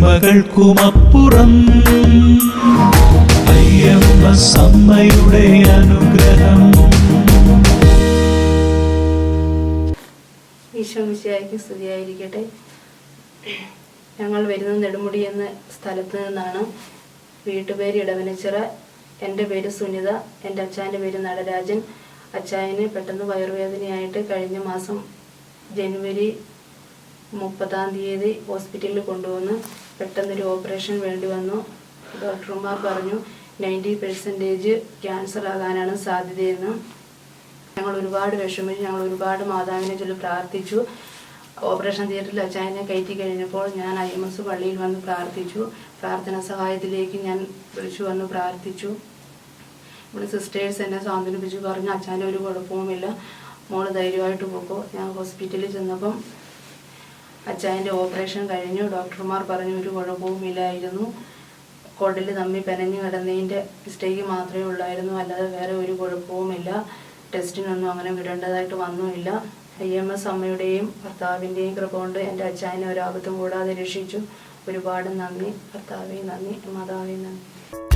കഥകൾക്കുമപ്പുറം അയ്യപ്പ സമ്മയുടെ അനുഗ്രഹം. ഈശോ മിശിഹായ്ക്ക് സ്തുതിയായിരിക്കട്ടെ. ഞങ്ങൾ വരുന്ന നെടുമുടി എന്ന സ്ഥലത്ത് നിന്നാണ് വീട്ടുപേര് ഇടവനച്ചിറ എന്റെ പേര് സുനിത എന്റെ അച്ഛന്റെ പേര് നടരാജൻ. അച്ചായന് പെട്ടെന്ന് വയറുവേദനയായിട്ട് കഴിഞ്ഞ മാസം ജനുവരി മുപ്പതാം തീയതി ഹോസ്പിറ്റലിൽ കൊണ്ടുവന്ന് പെട്ടെന്നൊരു ഓപ്പറേഷൻ വേണ്ടി വന്നു. ഡോക്ടർമാർ പറഞ്ഞു നയന്റി പെർസെന്റേജ് ക്യാൻസർ ആകാനാണ് സാധ്യതയെന്ന്. ഞങ്ങൾ ഒരുപാട് വിഷമിച്ചു. ഞങ്ങൾ ഒരുപാട് മാതാവിനെ ചൊല്ലി പ്രാർത്ഥിച്ചു. ഓപ്പറേഷൻ തിയേറ്ററിൽ അച്ചായനെ കയറ്റി കഴിഞ്ഞപ്പോൾ ഞാൻ ഐ എം എസ് പള്ളിയിൽ വന്ന് പ്രാർത്ഥിച്ചു. പ്രാർത്ഥന സഹായത്തിലേക്ക് ഞാൻ വിളിച്ചു വന്ന് പ്രാർത്ഥിച്ചു. ഇവിടെ സിസ്റ്റേഴ്സ് എന്നെ സാന്ത്വനിപ്പിച്ചു. പറഞ്ഞു അച്ഛന്റെ ഒരു കുഴപ്പവുമില്ല. മോൾ ധൈര്യമായിട്ട് പോക്കോ. ഞാൻ ഹോസ്പിറ്റലിൽ ചെന്നപ്പം അച്ചായന്റെ ഓപ്പറേഷൻ കഴിഞ്ഞു. ഡോക്ടർമാർ പറഞ്ഞു ഒരു കുഴപ്പവുമില്ലായിരുന്നു കുടൽ തമ്മിൽ പെനഞ്ഞു കിടന്നതിന്റെ മിസ്റ്റേക്ക് മാത്രമേ ഉള്ളായിരുന്നു. അല്ലാതെ വേറെ ഒരു കുഴപ്പവുമില്ല ടെസ്റ്റിനൊന്നും അങ്ങനെ വിടേണ്ടതായിട്ട് വന്നുമില്ല. ഐ എം എസ് അമ്മയുടെയും ഭർത്താവിന്റെയും കൃപ കൊണ്ട് എന്റെ അച്ചായനെ ഒരാപത്തും കൂടാതെ രക്ഷിച്ചു. ഒരുപാട് നന്ദി. ഭർത്താവേ നന്ദി. മാതാവേ നന്ദി.